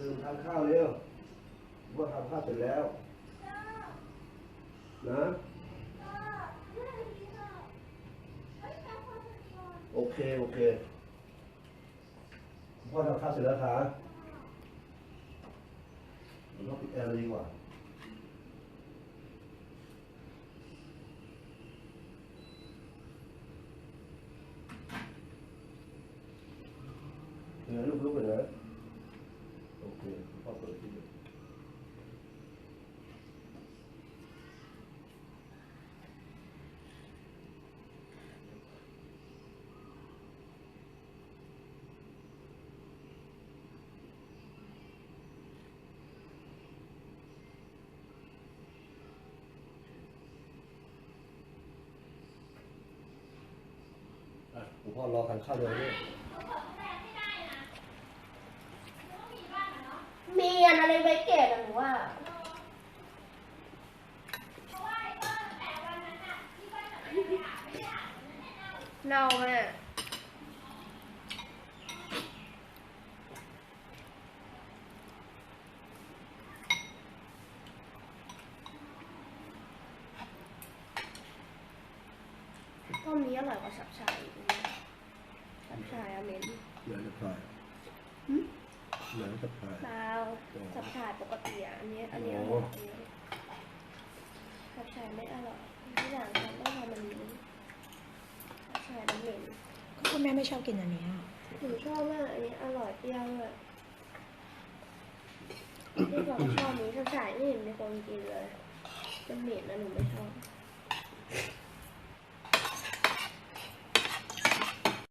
ลืมทานข้าวเร็วว่าทำข้าวเสร็จแล้ว นะโอเค โอเคพ่อทำข้าวเสร็จแล้วคะเราต้องปิดแอร์เลยดีกว่าเดี๋ยลูกลุกไปนะ โอเคพ่อเปิดที่อะคุณพ่อรอทานข้าวเลยด้วย มีอันอะไรไว้ เกตอะหนูว่าเน่าแม่ต้มนี้อร่อยกว่าสับชายอีกนะสับชายอเหม็นเหลือจะพาย หึเหลือจะพายเปล่าสับชายปกติอะอันนี้อันนี้อร่อยอันนี้สับชายไม่อร่อยทุกอย่างทำต้องทำมันนี้สับชายมันเหม็นก็คุณแม่ไม่ชอบกินอันเนี้ยหนูชอบมากอันนี้อร่อยเปรี้ยวด้วยที่บอกชอบนี้สับชายไม่เห็นมีคนกินเลยมันเหม็นนะหนูไม่ชอบ